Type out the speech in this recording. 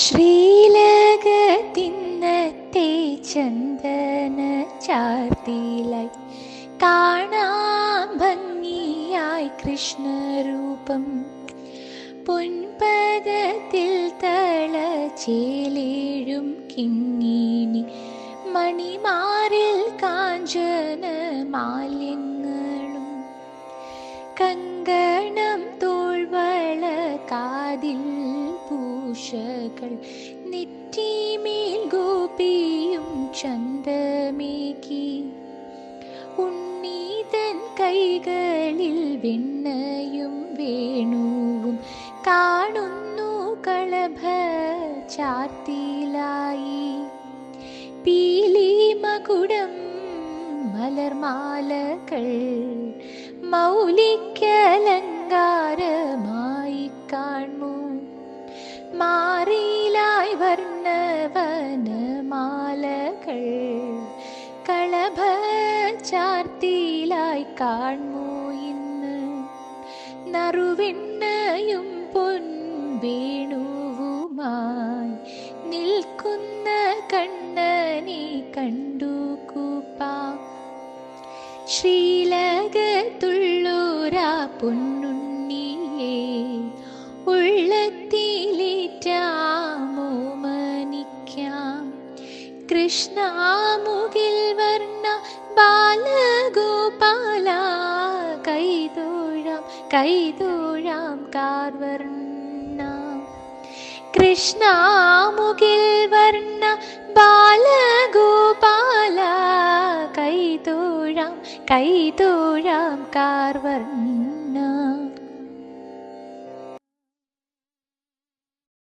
ശ്രീലകത്തിന്നത്തെ ചന്ദന ചാർത്തിലായി കാണാം ഭംഗിയായി കൃഷ്ണരൂപം. പൊൻപദത്തിൽ തളചേലേഴും കിങ്ങിനി മണിമാറിൽ കാഞ്ചന മാലിന്യങ്ങളും കങ്കണം പൂഷകൾ നെറ്റിമേൽ ഗോപിയും ചന്തമേകി ഉണ്ണീതൻ കൈകളിൽ വെണ്ണയും വേണുവും കാണുന്നു കളഭ ചാർത്തിലായി പീലി മകുടം മലർമാലകൾ മൗലിക്കലങ്കാരമായി കാണൂ. മാറിയിലായി വർണവനമാലകൾ കളഭ ചാർത്തിയിലായി കാണൂ ഇന്ന്? നറുവെണ്ണയും പൊൻവേണുവുമായി നിൽക്കുന്ന കണ്ണനെ കണ്ടു കൂപ്പാം. ശ്രീലകത്തുള്ളൂരാ പൊന്നുണ്ണിയെ കൃഷ്ണാമുകിൽ വർണ ബാലഗോപാല. കൈതോഴാം കൈതോഴാം കാർവർണ. കൃഷ്ണാമുകിൽ വർണ ബാലഗോപാല. കൈതോഴാം കൈതോഴാം കാർവർണ.